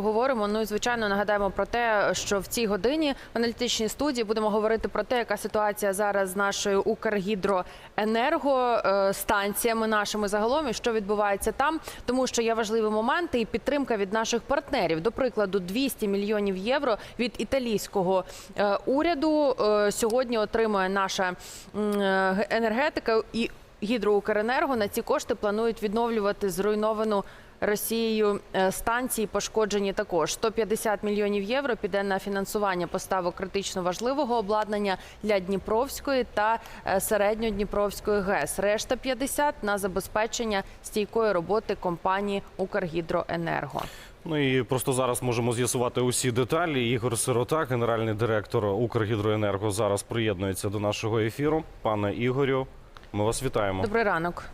Говоримо. Ну і звичайно нагадаємо про те, що в цій годині в аналітичній студії будемо говорити про те, яка ситуація зараз з нашою Укргідроенергостанціями нашими загалом і що відбувається там, тому що є важливі моменти і підтримка від наших партнерів. До прикладу, 200 мільйонів євро від італійського е, уряду е, сьогодні отримує наша е, енергетика і Гідроукренерго на ці кошти планують відновлювати зруйновану Росією е, станції пошкоджені також 150 мільйонів євро піде на фінансування поставок критично важливого обладнання для Дніпровської та е, середньодніпровської ГЕС. Решта 50 на забезпечення стійкої роботи компанії Укргідроенерго. Ну і просто зараз можемо з'ясувати усі деталі. Ігор Сирота, генеральний директор Укргідроенерго, зараз приєднується до нашого ефіру. Пане Ігорю, ми вас вітаємо. Добрий ранок.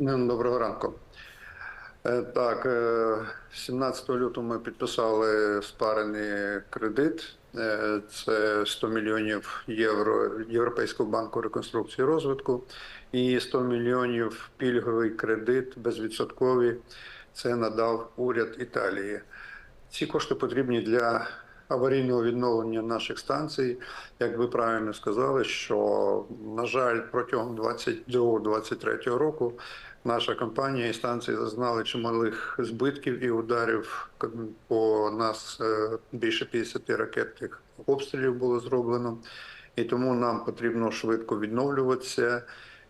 Доброго ранку. Е, Так, е, 17 лютого ми підписали спарений кредит. Е, Це 100 мільйонів євро Європейського банку реконструкції і розвитку і 100 мільйонів пільговий кредит безвідсотковий. Це надав уряд Італії. Ці кошти потрібні для аварійного відновлення наших станцій. Як ви правильно сказали, що на жаль, протягом 22-23 року наша компанія і станції зазнали чималих збитків і ударів по нас е, більше 50 ракетних обстрілів було зроблено. І тому нам потрібно швидко відновлюватися.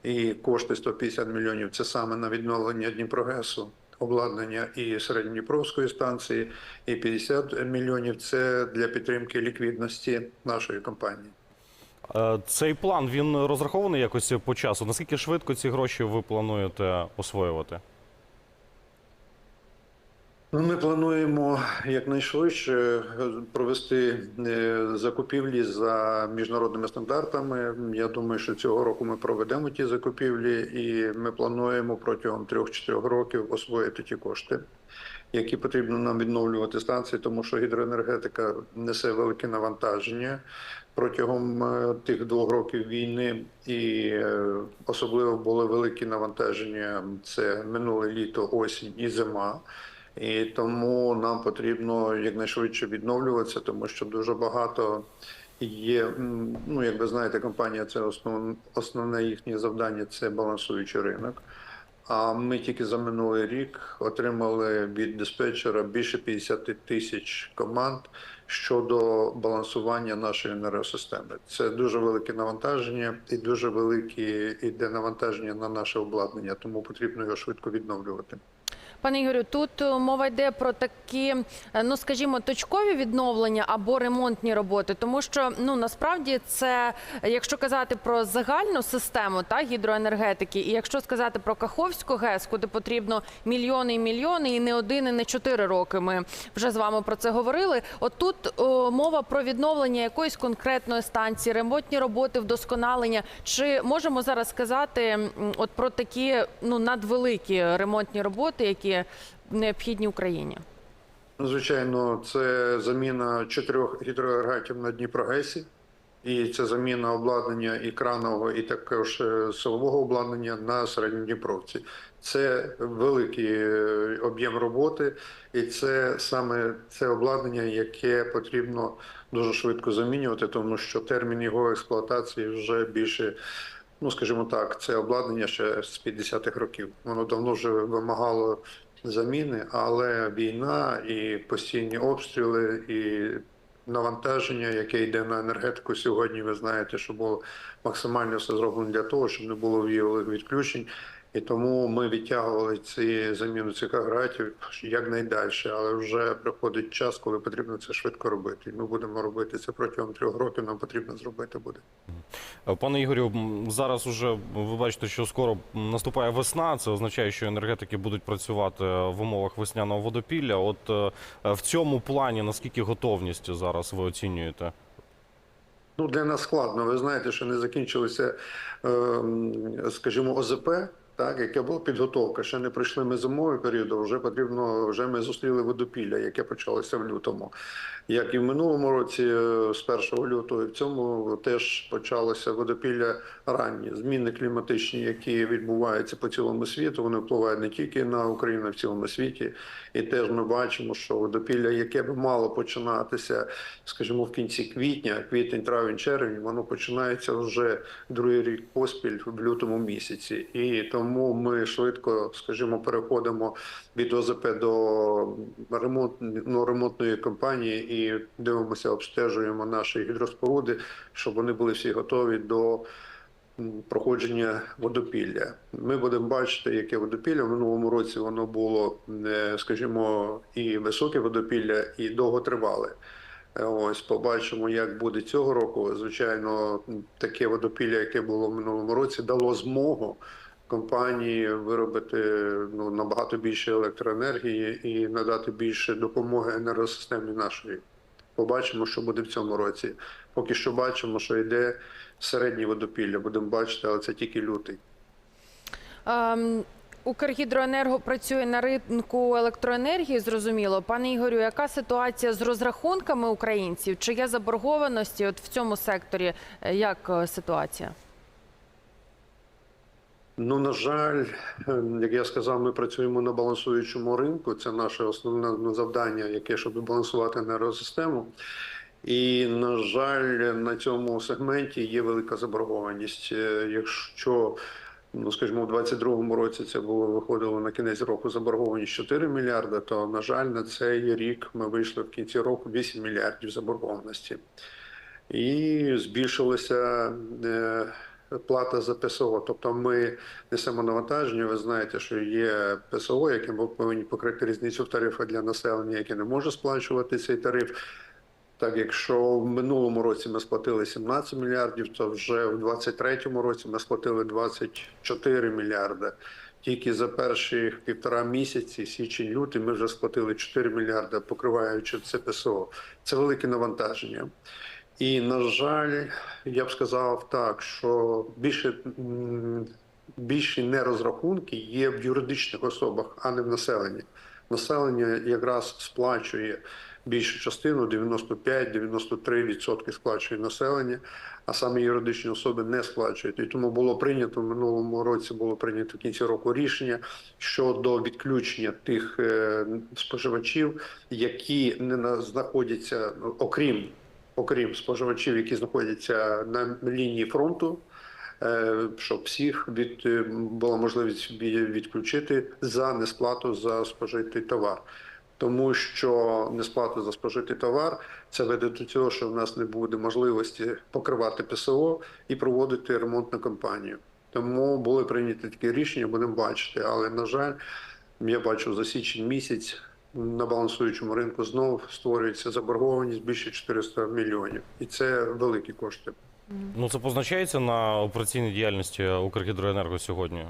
І кошти 150 мільйонів це саме на відновлення Дніпрогесу, обладнання і середньодніпровської станції, і 50 мільйонів це для підтримки ліквідності нашої компанії. Е, Цей план він розрахований якось по часу. Наскільки швидко ці гроші ви плануєте освоювати? Ну, ми плануємо якнайшвидше провести е, закупівлі за міжнародними стандартами. Я думаю, що цього року ми проведемо ті закупівлі, і ми плануємо протягом 3-4 років освоїти ті кошти, які потрібно нам відновлювати станції, тому що гідроенергетика несе велике навантаження протягом е, тих двох років війни, і е, особливо були великі навантаження. Це минуле літо, осінь і зима. І тому нам потрібно якнайшвидше відновлюватися, тому що дуже багато є. Ну, як ви знаєте, компанія це основ, основне їхнє завдання це балансуючий ринок. А ми тільки за минулий рік отримали від диспетчера більше 50 тисяч команд щодо балансування нашої енергосистеми. Це дуже велике навантаження і дуже велике іде навантаження на наше обладнання, тому потрібно його швидко відновлювати. Пане Ігорю, тут е, мова йде про такі, е, ну скажімо, точкові відновлення або ремонтні роботи, тому що ну насправді це, е, якщо казати про загальну систему та гідроенергетики, і якщо сказати про Каховську ГЕС, куди потрібно мільйони і мільйони, і не один, і не чотири роки. Ми вже з вами про це говорили. От тут о, мова про відновлення якоїсь конкретної станції, ремонтні роботи, вдосконалення. Чи можемо зараз сказати от про такі ну надвеликі ремонтні роботи, які необхідні Україні? Ну, Звичайно, це заміна чотирьох гідроагрегатів на Дніпрогесі, і це заміна обладнання і кранового, і також е, силового обладнання на середньодніпровці. Це великий е, об'єм роботи, і це саме це обладнання, яке потрібно дуже швидко замінювати, тому що термін його експлуатації вже більше. Ну, скажімо так, це обладнання ще з 50-х років. Воно давно вже вимагало заміни, але війна і постійні обстріли, і навантаження, яке йде на енергетику сьогодні, ви знаєте, що було максимально все зроблено для того, щоб не було відключень. І тому ми відтягували ці заміну цих агрегатів якнайдальше, але вже приходить час, коли потрібно це швидко робити. І ми будемо робити це протягом трьох років. Нам потрібно зробити буде. Е, Пане Ігорю, зараз уже ви бачите, що скоро наступає весна. Це означає, що енергетики будуть працювати в умовах весняного водопілля. От е, в цьому плані наскільки готовність зараз ви оцінюєте? Ну, для нас складно. Ви знаєте, що не закінчилися, ем, скажімо, ОЗП Так, яке була підготовка. Ще не прийшли ми зимовий період, вже потрібно, вже ми зустріли водопілля, яке почалося в лютому. Як і в минулому році, е, з 1 лютого, і в цьому теж почалося водопілля ранні. Зміни кліматичні, які відбуваються по цілому світу, вони впливають не тільки на Україну, а в цілому світі. І теж ми бачимо, що водопілля, яке би мало починатися, скажімо, в кінці квітня, квітень, травень, червень, воно починається вже другий рік поспіль в лютому місяці. І тому ми швидко, скажімо, переходимо від ОЗП до ремонт, ну, ремонтної компанії і дивимося, обстежуємо наші гідроспоруди, щоб вони були всі готові до проходження водопілля. Ми будемо бачити, яке водопілля. В минулому році воно було, е, скажімо, і високе водопілля, і довготривале. Е, Ось побачимо, як буде цього року. Звичайно, таке водопілля, яке було в минулому році, дало змогу компанії виробити ну набагато більше електроенергії і надати більше допомоги енергосистемі нашої. Побачимо, що буде в цьому році. Поки що бачимо, що йде середнє водопілля. Будемо бачити, але це тільки лютий. Ем, Укргідроенерго працює на ринку електроенергії. Зрозуміло, пане Ігорю, яка ситуація з розрахунками українців? Чи є заборгованості? От в цьому секторі е, як е, ситуація? Ну, на жаль, ем, як я сказав, ми працюємо на балансуючому ринку. Це наше основне завдання, яке щоб балансувати енергосистему. І, на жаль, на цьому сегменті є велика заборгованість. Е, Якщо, ну скажімо, у 2022 році це було виходило на кінець року заборгованість 4 мільярди, то на жаль, на цей рік ми вийшли в кінці року 8 мільярдів заборгованості. І збільшилася е, плата за ПСО. Тобто ми несемо навантаження. Ви знаєте, що є ПСО, ми повинні покрити різницю в тарифах для населення, яке не може сплачувати цей тариф. Так, якщо в минулому році ми сплатили 17 мільярдів, то вже в 2023 році ми сплатили 24 мільярди. Тільки за перші півтора місяці, січень-лютий, ми вже сплатили 4 мільярди, покриваючи це ПСО. Це велике навантаження. І, на жаль, я б сказав так, що більше, м, більші нерозрахунки є в юридичних особах, а не в населенні. Населення якраз сплачує більшу частину, 95-93% сплачує населення, а саме юридичні особи не сплачують. І тому було прийнято в минулому році було прийнято в кінці року рішення щодо відключення тих е, споживачів, які не на- знаходяться окрім окрім споживачів, які знаходяться на лінії фронту, е, щоб всіх від е, була можливість від- відключити за несплату за спожитий товар. Тому що несплата за спожитий товар це веде до цього, що в нас не буде можливості покривати ПСО і проводити ремонтну кампанію. Тому були прийняті такі рішення, будемо бачити. Але на жаль, я бачу за січень місяць на балансуючому ринку знов створюється заборгованість більше 400 мільйонів, і це великі кошти. Ну це позначається на операційній діяльності Укргідроенерго сьогодні.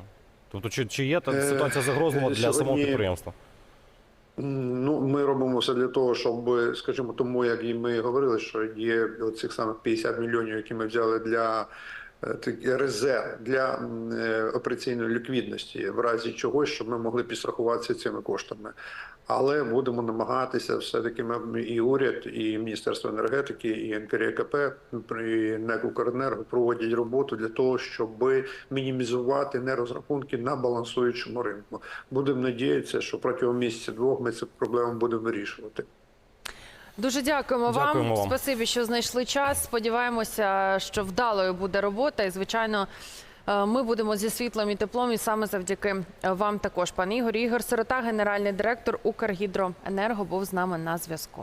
Тобто, чи, чи є та Е, ситуація загрозлива для самого підприємства? Ну, ми робимо все для того, щоб, скажімо, тому як і ми говорили, що є цих самих 50 мільйонів, які ми взяли для е, резерв для е, операційної ліквідності, в разі чогось, щоб ми могли підстрахуватися цими коштами. Але будемо намагатися все-таки ми і уряд, і Міністерство енергетики, і НКРКП при НЕК «Укренерго» проводять роботу для того, щоб мінімізувати нерозрахунки на балансуючому ринку. Будемо надіятися, що протягом місяця-двох ми цю проблему будемо вирішувати. Дуже дякуємо, Дякуємо вам. вам. Спасибі, що знайшли час. Сподіваємося, що вдалою буде робота. І звичайно, е, ми будемо зі світлом і теплом, і саме завдяки е, вам також, пан Ігор. Ігор Сирота, генеральний директор Укргідроенерго, був з нами на зв'язку.